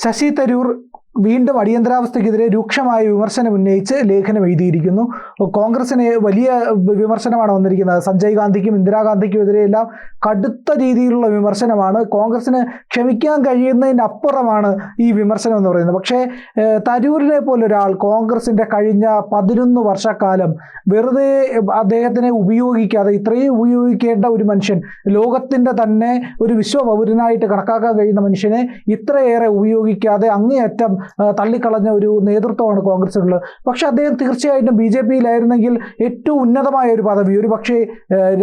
ശശി തരൂർ വീണ്ടും അടിയന്തരാവസ്ഥയ്ക്കെതിരെ രൂക്ഷമായ വിമർശനം ഉന്നയിച്ച് ലേഖനം എഴുതിയിരിക്കുന്നു. കോൺഗ്രസിന് വലിയ വിമർശനമാണ് വന്നിരിക്കുന്നത്. സഞ്ജയ് ഗാന്ധിക്കും ഇന്ദിരാഗാന്ധിക്കും എതിരെയെല്ലാം കടുത്ത രീതിയിലുള്ള വിമർശനമാണ്. കോൺഗ്രസിന് ക്ഷമിക്കാൻ കഴിയുന്നതിനപ്പുറമാണ് ഈ വിമർശനം എന്ന് പറയുന്നത്. പക്ഷേ തരൂരിനെ പോലൊരാൾ കോൺഗ്രസിന്റെ കഴിഞ്ഞ പതിനൊന്ന് വർഷക്കാലം വെറുതെ അദ്ദേഹത്തിനെ ഉപയോഗിക്കാതെ ഇത്രയും ഉപയോഗിക്കേണ്ട ഒരു മനുഷ്യൻ ലോകത്തിന്റെ തന്നെ ഒരു വിശ്വപൗരനായിട്ട് കണക്കാക്കാൻ കഴിയുന്ന മനുഷ്യനെ ഇത്രയേറെ ഉപയോഗിക്കാതെ അങ്ങേയറ്റം തള്ളിക്കളഞ്ഞ ഒരു നേതൃത്വമാണ് കോൺഗ്രസിനുള്ളത്. പക്ഷെ അദ്ദേഹം തീർച്ചയായിട്ടും ബി ജെ പിയിലായിരുന്നെങ്കിൽ ഏറ്റവും ഉന്നതമായ ഒരു പദവി ഒരു പക്ഷേ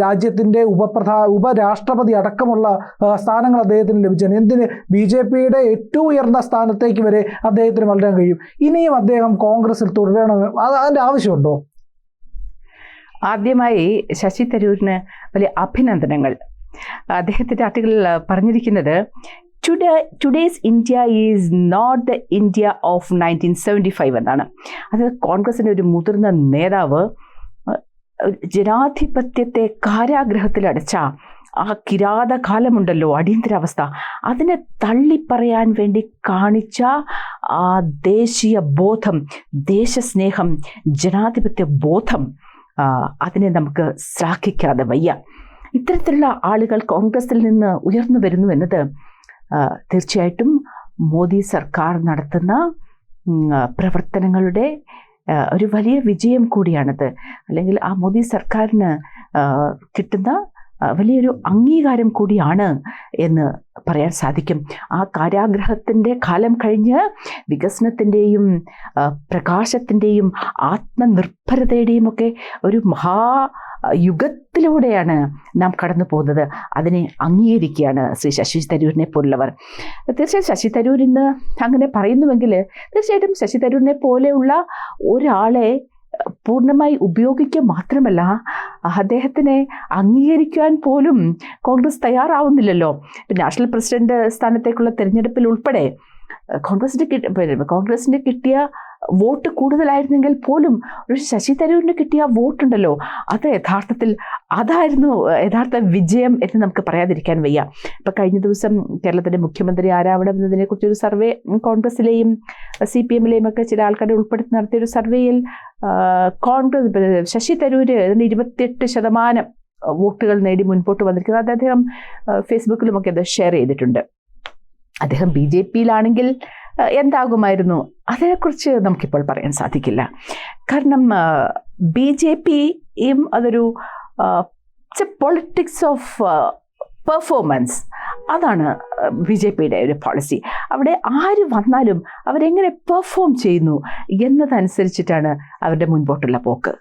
രാജ്യത്തിന്റെ ഉപപ്രധാ ഉപരാഷ്ട്രപതി അടക്കമുള്ള സ്ഥാനങ്ങൾ അദ്ദേഹത്തിന് ലഭിച്ചാണ്. എന്തിന്? ബി ജെ പിയുടെ ഏറ്റവും ഉയർന്ന സ്ഥാനത്തേക്ക് വരെ അദ്ദേഹത്തിന് വളരാൻ കഴിയും. ഇനിയും അദ്ദേഹം കോൺഗ്രസിൽ തുടരണം. അത് അതിന്റെ ആവശ്യമുണ്ടോ? ആദ്യമായി ശശി തരൂരിന് വലിയ അഭിനന്ദനങ്ങൾ. അദ്ദേഹത്തിന്റെ ആർട്ടിക്കിളിൽ പറഞ്ഞിരിക്കുന്നത് today today's India is not the India of nineteen seventy five എന്നാണ്. അത് കോൺഗ്രസിന്റെ ഒരു മുതിർന്ന നേതാവ് ജനാധിപത്യത്തെ കാരാഗ്രഹത്തിലടച്ച ആ കിരാത കാലമുണ്ടല്ലോ അടിയന്തരാവസ്ഥ. അതിനെ തള്ളിപ്പറയാൻ വേണ്ടി കാണിച്ച ആ ദേശീയ ബോധം ദേശസ്നേഹം ജനാധിപത്യ ബോധം അതിനെ നമുക്ക് ശ്ലാഘിക്കാതെ വയ്യ. ഇത്തരത്തിലുള്ള ആളുകൾ കോൺഗ്രസിൽ നിന്ന് ഉയർന്നു വരുന്നു എന്നത് തീർച്ചയായിട്ടും മോദി സർക്കാർ നടത്തുന്ന പ്രവർത്തനങ്ങളുടെ ഒരു വലിയ വിജയം കൂടിയാണത്. അല്ലെങ്കിൽ ആ മോദി സർക്കാരിന് കിട്ടുന്ന വലിയൊരു അംഗീകാരം കൂടിയാണ് എന്ന് പറയാൻ സാധിക്കും. ആ കാരാഗ്രഹത്തിന്റെ കാലം കഴിഞ്ഞ് വികസനത്തിന്റെയും പ്രകാശത്തിന്റെയും ആത്മനിർഭരതയുടെയും ഒക്കെ ഒരു മഹാ യുഗത്തിലൂടെയാണ് നാം കടന്നു പോകുന്നത്. അതിനെ അംഗീകരിക്കുകയാണ് ശ്രീ ശശി തരൂരിനെ പോലുള്ളവർ. തീർച്ചയായും ശശി തരൂർ ഇന്ന് അങ്ങനെ പറയുന്നുവെങ്കിൽ തീർച്ചയായിട്ടും ശശി തരൂരിനെ പോലെയുള്ള ഒരാളെ പൂർണമായി ഉപയോഗിക്കുക മാത്രമല്ല അദ്ദേഹത്തിനെ അംഗീകരിക്കുവാൻ പോലും കോൺഗ്രസ് തയ്യാറാവുന്നില്ലല്ലോ. നാഷണൽ പ്രസിഡന്റ് സ്ഥാനത്തേക്കുള്ള തിരഞ്ഞെടുപ്പിൽ ഉൾപ്പെടെ കോൺഗ്രസിന്റെ കിട്ടി കോൺഗ്രസിന്റെ കിട്ടിയ വോട്ട് കൂടുതലായിരുന്നെങ്കിൽ പോലും ഒരു ശശി തരൂരിന് കിട്ടിയ വോട്ടുണ്ടല്ലോ. അത് യഥാർത്ഥത്തിൽ അതായിരുന്നു യഥാർത്ഥ വിജയം എന്ന് നമുക്ക് പറയാതിരിക്കാൻ വയ്യ. ഇപ്പം കഴിഞ്ഞ ദിവസം കേരളത്തിന്റെ മുഖ്യമന്ത്രി ആരാവണം എന്നതിനെക്കുറിച്ചൊരു സർവേ കോൺഗ്രസിലെയും സി പി എമ്മിലെയും ഒക്കെ ചില ആൾക്കാരെ ഉൾപ്പെടുത്തി നടത്തിയൊരു സർവേയിൽ കോൺഗ്രസ് ശശി തരൂര് ഇരുപത്തിയെട്ട് ശതമാനം വോട്ടുകൾ നേടി മുൻപോട്ട് വന്നിരിക്കുന്നത്. അത് അദ്ദേഹം ഫേസ്ബുക്കിലുമൊക്കെ അത് ഷെയർ ചെയ്തിട്ടുണ്ട്. അദ്ദേഹം ബി ജെ പിയിലാണെങ്കിൽ എന്താകുമായിരുന്നു? അതിനെക്കുറിച്ച് നമുക്കിപ്പോൾ പറയാൻ സാധിക്കില്ല. കാരണം ബി ജെ പിയും അതൊരു പൊളിറ്റിക്സ് ഓഫ് പെർഫോമൻസ് അതാണ് ബി ജെ പിയുടെ ഒരു പോളിസി അവിടെ ആര് വന്നാലും അവരെങ്ങനെ പെർഫോം ചെയ്യുന്നു എന്നതനുസരിച്ചിട്ടാണ് അവരുടെ മുൻപോട്ടുള്ള പോക്ക്.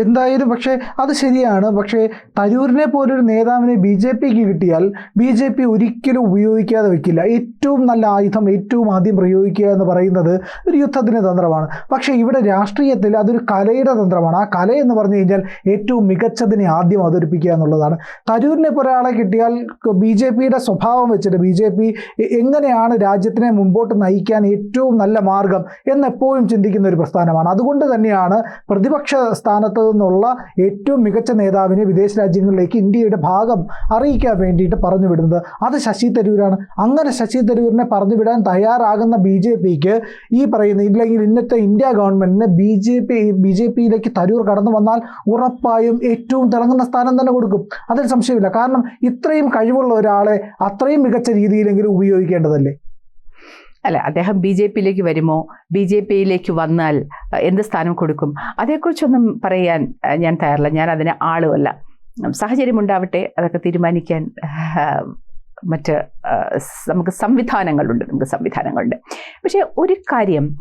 എന്തായാലും പക്ഷേ അത് ശരിയാണ്. പക്ഷേ തരൂരിനെ പോലൊരു നേതാവിനെ ബി ജെ പിക്ക് കിട്ടിയാൽ ബി ജെ പി ഒരിക്കലും ഉപയോഗിക്കാതെ വെക്കില്ല. ഏറ്റവും നല്ല ആയുധം ഏറ്റവും ആദ്യം പ്രയോഗിക്കുക എന്ന് പറയുന്നത് ഒരു യുദ്ധത്തിന്റെ തന്ത്രമാണ്. പക്ഷേ ഇവിടെ രാഷ്ട്രീയത്തിൽ അതൊരു കലയുടെ തന്ത്രമാണ്. ആ കല എന്ന് പറഞ്ഞു കഴിഞ്ഞാൽ ഏറ്റവും മികച്ചതിനെ ആദ്യം അവതരിപ്പിക്കുക എന്നുള്ളതാണ്. തരൂരിനെ ഒരാളെ കിട്ടിയാൽ ബി ജെ പിയുടെ സ്വഭാവം വെച്ചിട്ട് ബി ജെ പി എങ്ങനെയാണ് രാജ്യത്തിനെ മുമ്പോട്ട് നയിക്കാൻ ഏറ്റവും നല്ല മാർഗം എന്നെപ്പോഴും ചിന്തിക്കുന്ന ഒരു പ്രസ്ഥാനമാണ്. അതുകൊണ്ട് തന്നെയാണ് പ്രതിപക്ഷ സ്ഥാനത്ത് നിന്നുള്ള ഏറ്റവും മികച്ച നേതാവിനെ വിദേശ രാജ്യങ്ങളിലേക്ക് ഇന്ത്യയുടെ ഭാഗം അറിയിക്കാൻ വേണ്ടിയിട്ട് പറഞ്ഞു വിടുന്നത് അത് ശശി തരൂരാണ്. അങ്ങനെ ശശി തരൂരിനെ പറഞ്ഞു വിടാൻ തയ്യാറാകുന്ന ബി ജെ പിക്ക് ഈ പറയുന്ന ഇല്ലെങ്കിൽ ഇന്നത്തെ ഇന്ത്യ ഗവൺമെന്റിന് B J P B J പിയിലേക്ക് തരൂർ കടന്നു വന്നാൽ ഉറപ്പായും ഏറ്റവും തിളങ്ങുന്ന സ്ഥാനം തന്നെ കൊടുക്കും. അതിൽ സംശയമില്ല. കാരണം ഇത്രയും കഴിവുള്ള ഒരാളെ അത്രയും മികച്ച രീതിയിലെങ്കിലും ഉപയോഗിക്കേണ്ടതല്ലേ? അല്ല? അദ്ദേഹം ബി ജെ പിയിലേക്ക് വരുമോ? ബി ജെ പിയിലേക്ക് വന്നാൽ എന്ത് സ്ഥാനം കൊടുക്കും? അതേക്കുറിച്ചൊന്നും പറയാൻ ഞാൻ തയ്യാറില്ല. ഞാൻ അതിന് ആളുമല്ല. സാഹചര്യം ഉണ്ടാവട്ടെ അതൊക്കെ തീരുമാനിക്കാൻ മറ്റ് നമുക്ക് സംവിധാനങ്ങളുണ്ട് നമുക്ക് സംവിധാനങ്ങളുണ്ട്. പക്ഷേ ഒരു കാര്യം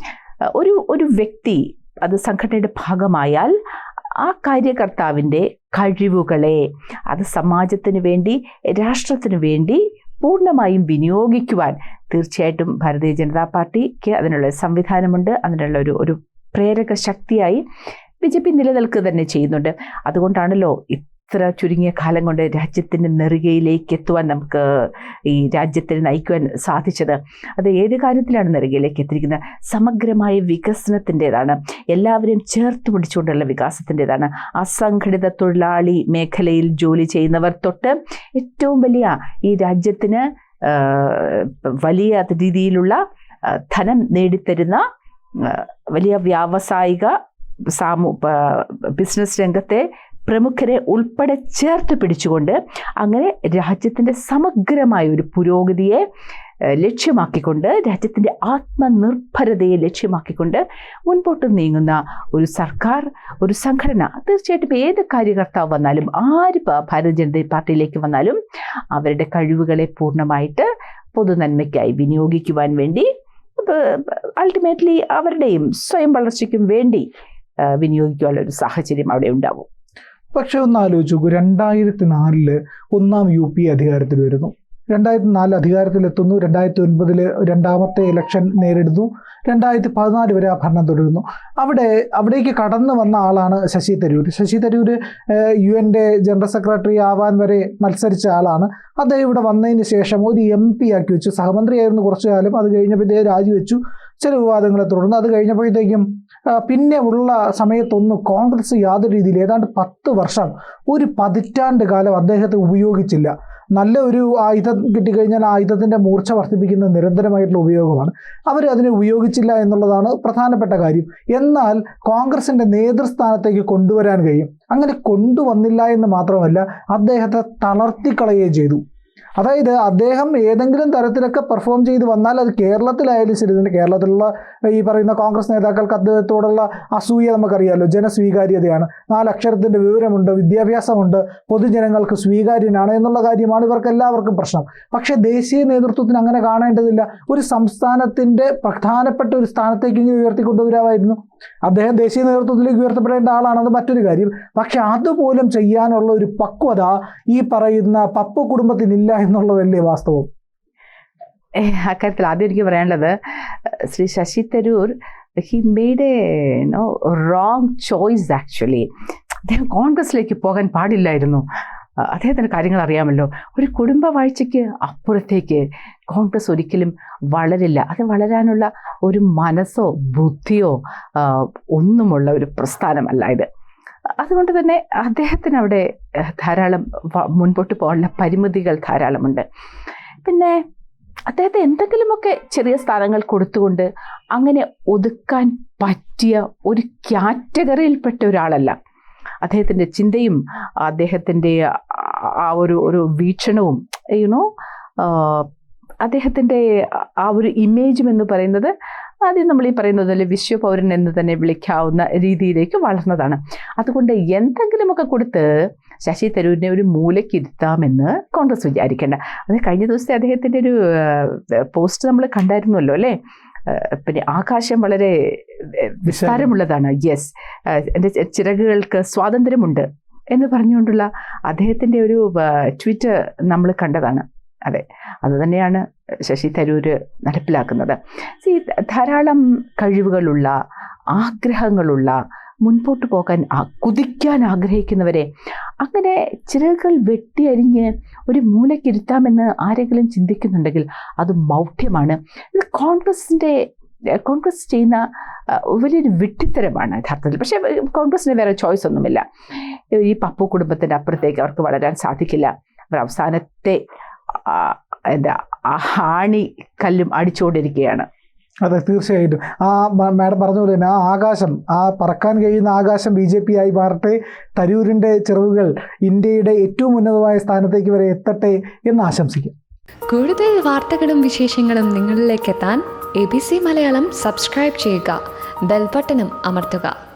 ഒരു ഒരു വ്യക്തി അത് സംഘടനയുടെ ഭാഗമായാൽ ആ കാര്യകർത്താവിന്റെ കഴിവുകളെ അത് സമാജത്തിന് വേണ്ടി രാഷ്ട്രത്തിന് വേണ്ടി പൂർണമായും വിനിയോഗിക്കുവാൻ തീർച്ചയായിട്ടും ഭാരതീയ ജനതാ പാർട്ടിക്ക് അതിനുള്ള സംവിധാനമുണ്ട്. അതിനുള്ള ഒരു ഒരു പ്രേരക ശക്തിയായി ബി ജെ പി നിലനിൽക്കുക തന്നെ ചെയ്യുന്നുണ്ട്. അതുകൊണ്ടാണല്ലോ ഇത്ര ചുരുങ്ങിയ കാലം കൊണ്ട് രാജ്യത്തിന്റെ നെറുകയിലേക്ക് എത്തുവാൻ നമുക്ക് ഈ രാജ്യത്തിന് നയിക്കുവാൻ സാധിച്ചത്. അത് ഏത് കാര്യത്തിലാണ് നെറുകയിലേക്ക് എത്തിയിരിക്കുന്നത്? സമഗ്രമായ വികസനത്തിന്റെതാണ്. എല്ലാവരെയും ചേർത്ത് പിടിച്ചുകൊണ്ടുള്ള വികാസത്തിന്റെതാണ്. അസംഘടിത തൊഴിലാളി മേഖലയിൽ ജോലി ചെയ്യുന്നവർ തൊട്ട് ഏറ്റവും വലിയ ഈ രാജ്യത്തിന് വലിയ രീതിയിലുള്ള ധനം നേടിത്തരുന്ന വലിയ വ്യാവസായിക സാമൂ ബിസിനസ് രംഗത്തെ പ്രമുഖരെ ഉൾപ്പെടെ ചേർത്ത് പിടിച്ചുകൊണ്ട് അങ്ങനെ രാജ്യത്തിന്റെ സമഗ്രമായ ഒരു പുരോഗതിയെ ലക്ഷ്യമാക്കിക്കൊണ്ട് രാജ്യത്തിന്റെ ആത്മനിർഭരതയെ ലക്ഷ്യമാക്കിക്കൊണ്ട് മുൻപോട്ട് നീങ്ങുന്ന ഒരു സർക്കാർ ഒരു സംഘടന. തീർച്ചയായിട്ടും ഏത് കാര്യകർത്താവ് വന്നാലും ആര് ഭാരതീയ ജനതാ പാർട്ടിയിലേക്ക് വന്നാലും അവരുടെ കഴിവുകളെ പൂർണമായിട്ട് പൊതുനന്മയ്ക്കായി വിനിയോഗിക്കുവാൻ വേണ്ടി അൾട്ടിമേറ്റ്ലി അവരുടെയും സ്വയം വളർച്ചയ്ക്കും വേണ്ടി വിനിയോഗിക്കാനുള്ള ഒരു സാഹചര്യം അവിടെ ഉണ്ടാവും. പക്ഷെ ഒന്ന് ആലോചിച്ച് നോക്കൂ. രണ്ടായിരത്തി നാലിൽ ഒന്നാം യു പി അധികാരത്തിൽ വരുന്നു. രണ്ടായിരത്തി നാല് അധികാരത്തിലെത്തുന്നു. രണ്ടായിരത്തി ഒൻപതിൽ രണ്ടാമത്തെ ഇലക്ഷൻ നേരിടുന്നു. രണ്ടായിരത്തി പതിനാല് വരെ ആ ഭരണം തുടരുന്നു. അവിടെ അവിടേക്ക് കടന്നു വന്ന ആളാണ് ശശി തരൂർ ശശി തരൂർ യു എന്റെ ജനറൽ സെക്രട്ടറി ആവാൻ വരെ മത്സരിച്ച ആളാണ്. അദ്ദേഹം ഇവിടെ വന്നതിന് ശേഷം ഒരു എം പി ആക്കി വെച്ചു. സഹമന്ത്രിയായിരുന്നു കുറച്ചു കാലം. അത് കഴിഞ്ഞപ്പോൾ രാജിവെച്ചു. ചില വിവാദങ്ങളെ തുടർന്ന് അത് കഴിഞ്ഞപ്പോഴത്തേക്കും പിന്നെ ഉള്ള സമയത്തൊന്നും കോൺഗ്രസ് യാതൊരു രീതിയിൽ ഏതാണ്ട് പത്ത് വർഷം ഒരു പതിറ്റാണ്ട് കാലം അദ്ദേഹത്തെ ഉപയോഗിച്ചില്ല. നല്ല ഒരു ആയുധം കിട്ടിക്കഴിഞ്ഞാൽ ആയുധത്തിന്റെ മൂർച്ച വർദ്ധിപ്പിക്കുന്ന നിരന്തരമായിട്ടുള്ള ഉപയോഗമാണ്. അവർ അതിനെ ഉപയോഗിച്ചില്ല എന്നുള്ളതാണ് പ്രധാനപ്പെട്ട കാര്യം. എന്നാൽ കോൺഗ്രസിന്റെ നേതൃസ്ഥാനത്തേക്ക് കൊണ്ടുവരാൻ കഴിയും. അങ്ങനെ കൊണ്ടുവന്നില്ല എന്ന് മാത്രമല്ല അദ്ദേഹത്തെ തളർത്തിക്കളയുകയും ചെയ്തു. അതായത് അദ്ദേഹം ഏതെങ്കിലും തരത്തിലൊക്കെ പെർഫോം ചെയ്ത് വന്നാൽ അത് കേരളത്തിലായാലും ശരി തന്നെ കേരളത്തിലുള്ള ഈ പറയുന്ന കോൺഗ്രസ് നേതാക്കൾക്ക് അദ്ദേഹത്തോടുള്ള അസൂയ നമുക്കറിയാമല്ലോ ജനസ്വീകാര്യതയാണ്. നാലക്ഷരത്തിന്റെ വിവരമുണ്ട് വിദ്യാഭ്യാസമുണ്ട് പൊതുജനങ്ങൾക്ക് സ്വീകാര്യനാണ് എന്നുള്ള കാര്യമാണ് ഇവർക്ക് എല്ലാവർക്കും പ്രശ്നം. പക്ഷേ ദേശീയ നേതൃത്വത്തിന് അങ്ങനെ കാണേണ്ടതില്ല. ഒരു സംസ്ഥാനത്തിന്റെ പ്രധാനപ്പെട്ട ഒരു സ്ഥാനത്തേക്കെങ്കിലും ഉയർത്തിക്കൊണ്ടുവരാമായിരുന്നു. അദ്ദേഹം ദേശീയ നേതൃത്വത്തിലേക്ക് ഉയർത്തപ്പെടേണ്ട ആളാണത് മറ്റൊരു കാര്യം. പക്ഷെ അതുപോലും ചെയ്യാനുള്ള ഒരു പക്വത ഈ പറയുന്ന പപ്പു കുടുംബത്തിനില്ല എന്നുള്ളതല്ലേ വാസ്തവം? അക്കാര്യത്തിൽ ആദ്യം എനിക്ക് പറയാനുള്ളത് Shri Shashi Tharoor he made a no wrong choice actually. അദ്ദേഹം കോൺഗ്രസിലേക്ക് പോകാൻ പാടില്ലായിരുന്നു. അദ്ദേഹത്തിന് കാര്യങ്ങൾ അറിയാമല്ലോ. ഒരു കുടുംബ വാഴ്ചയ്ക്ക് അപ്പുറത്തേക്ക് കോൺഗ്രസ് ഒരിക്കലും വളരില്ല. അത് വളരാനുള്ള ഒരു മനസ്സോ ബുദ്ധിയോ ഒന്നുമുള്ള ഒരു പ്രസ്ഥാനമല്ല ഇത്. അതുകൊണ്ട് തന്നെ അദ്ദേഹത്തിന് അവിടെ ധാരാളം മുൻപോട്ട് പോകാനുള്ള പരിമിതികൾ ധാരാളമുണ്ട്. പിന്നെ അദ്ദേഹത്തെ എന്തെങ്കിലുമൊക്കെ ചെറിയ സ്ഥാനങ്ങൾ കൊടുത്തുകൊണ്ട് അങ്ങനെ ഒതുക്കാൻ പറ്റിയ ഒരു കാറ്റഗറിയിൽപ്പെട്ട ഒരാളല്ല. അദ്ദേഹത്തിന്റെ ചിന്തയും അദ്ദേഹത്തിന്റെ ആ- ഒരു ഒരു വീക്ഷണവും യുനോ അദ്ദേഹത്തിന്റെ ആ ഒരു ഇമേജും എന്ന് പറയുന്നത് ആദ്യം നമ്മൾ ഈ പറയുന്നത് പോലെ വിശ്വപൗരൻ എന്ന് തന്നെ വിളിക്കാവുന്ന രീതിയിലേക്ക് വളർന്നതാണ്. അതുകൊണ്ട് എന്തെങ്കിലുമൊക്കെ കൊടുത്ത് ശശി തരൂരിനെ ഒരു മൂലയ്ക്ക് ഇരുത്താമെന്ന് കോൺഗ്രസ് വിചാരിക്കേണ്ട. അത് കഴിഞ്ഞ ദിവസത്തെ അദ്ദേഹത്തിന്റെ ഒരു പോസ്റ്റ് നമ്മൾ കണ്ടായിരുന്നല്ലോ അല്ലേ? പിന്നെ ആകാശം വളരെ വിസ്താരമുള്ളതാണ്. യെസ് എന്റെ ചിറകുകൾക്ക് സ്വാതന്ത്ര്യമുണ്ട് എന്ന് പറഞ്ഞുകൊണ്ടുള്ള അദ്ദേഹത്തിന്റെ ഒരു ട്വിറ്റ് നമ്മൾ കണ്ടതാണ്. അതെ. അതുതന്നെയാണ് ശശി തരൂര് നടപ്പിലാക്കുന്നത്. ധാരാളം കഴിവുകളുള്ള ആഗ്രഹങ്ങളുള്ള മുൻപോട്ട് പോകാൻ കുതിക്കാൻ ആഗ്രഹിക്കുന്നവരെ. അങ്ങനെ ചിറകുകൾ വെട്ടിയരിഞ്ഞ് ഒരു മൂലക്കിരുത്താമെന്ന് ആരെങ്കിലും ചിന്തിക്കുന്നുണ്ടെങ്കിൽ അത് മൗഢ്യമാണ്. ഇത് കോൺഗ്രസിന്റെ കോൺഗ്രസ് ചെയ്യുന്ന വലിയൊരു വിട്ടിത്തരമാണ് യഥാർത്ഥത്തിൽ. പക്ഷേ കോൺഗ്രസിന് വേറെ ചോയ്സ് ഒന്നുമില്ല. ഈ പപ്പു കുടുംബത്തിന്റെ അപ്പുറത്തേക്ക് അവർക്ക് വളരാൻ സാധിക്കില്ല. അവർ അവസാനത്തെ എന്താ ആ ഹാണി കല്ലും അടിച്ചുകൊണ്ടിരിക്കുകയാണ്. അതെ തീർച്ചയായിട്ടും. ആ മാഡം പറഞ്ഞ പോലെ തന്നെ ആ ആകാശം ആ പറക്കാൻ കഴിയുന്ന ആകാശം ബി ജെ പി ആയി മാറട്ടെ തരൂരിന്റെ ചിറവുകൾ ഇന്ത്യയുടെ ഏറ്റവും ഉന്നതമായ സ്ഥാനത്തേക്ക് വരെ എത്തട്ടെ എന്ന് ആശംസിക്കും. കൂടുതൽ വാർത്തകളും വിശേഷങ്ങളും നിങ്ങളിലേക്ക് എത്താൻ A B C Malayalam subscribe ചെയ്യുക ബെൽബട്ടനും അമർത്തുക.